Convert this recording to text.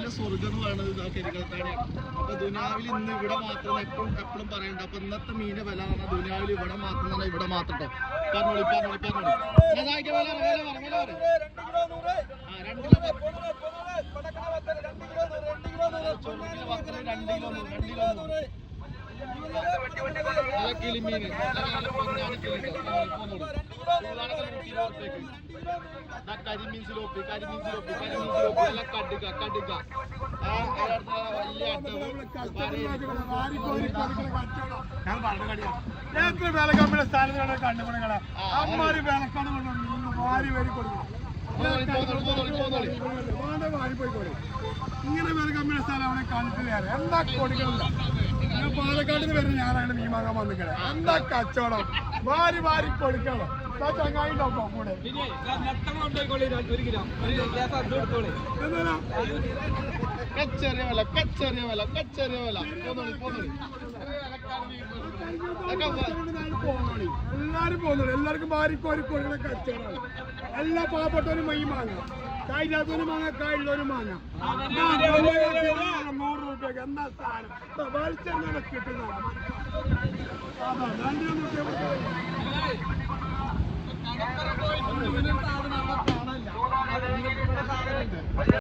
ദുനിയാവിലെ സ്വർഗം എന്ന് പറയുന്നത് ഇതാ കരികളത്താണിയാണ് അപ്പൊ ദുനിയാവിൽ ഇന്ന് ഇവിടെ മാത്രം എപ്പോഴും എപ്പോഴും പറയണ്ട. അപ്പൊ ഇന്നത്തെ മീനിന്റെ വില പറഞ്ഞാൽ ദുനിയാവിൽ ഇവിടെ മാത്രം എന്ന് പറഞ്ഞാൽ ഇവിടെ മാത്രം. പറഞ്ഞോളി പറഞ്ഞോളി പറഞ്ഞോളി. ഇതാക്കിയ വില വില പറ, വില പറ. ആ, രണ്ട് കിലോ ചൊറുക്കിലെ വത്തൽ രണ്ട് കിലോ രണ്ട് കിലോ ദാ കരിമീൻ സിലോപ്പി കരിമീൻ സിലോപ്പി കരിമീൻ സിലോപ്പി. അല്ല കടുക കടുക എത്ര വേലക്കമ്മിയുടെ സ്ഥാനത്താണ് കണ്ടുപിടിക്കണ അമ്മാര് വേലക്കാട് കൊണ്ടുവന്നു വാരി വരി കൊടുക്കണം പോന്നോളി, പോന്നോളി, കമ്പനി ഇങ്ങനെ സ്ഥലം അവിടെ കണ്ടിട്ടില്ല എന്താ കൊടുക്കണില്ല ഞാൻ പാലക്കാട്ടിന് വരുന്ന ഞാനാണ് മീൻ വാങ്ങാൻ വന്നിക്കണേ. എന്താ കച്ചവടം? വാരി വാരി കൊടുക്കണം. ഇതാ ചങ്ങായി ഉണ്ടാവും കൂടെ? എന്താ? കച്ചറിയ വില കച്ചറിയ വില കച്ചറിയ വില. പോന്നോളി പോന്നോളി. എല്ലാരും പോകുന്നുള്ളൂ എല്ലാവർക്കും ഭാര്യക്കോരി കൊടുക്കണ കച്ചവടമാണ് എല്ലാ പാവപ്പെട്ടവരും മൈ വാങ്ങാം കായില്ലാത്തവരും വാങ്ങാം കായുള്ളവരും വാങ്ങാം നൂറ് രൂപയ്ക്ക് എന്താ സാധനം? വലിച്ചെങ്ങനെ കിട്ടുന്നത്. അതാ രണ്ടു രൂപ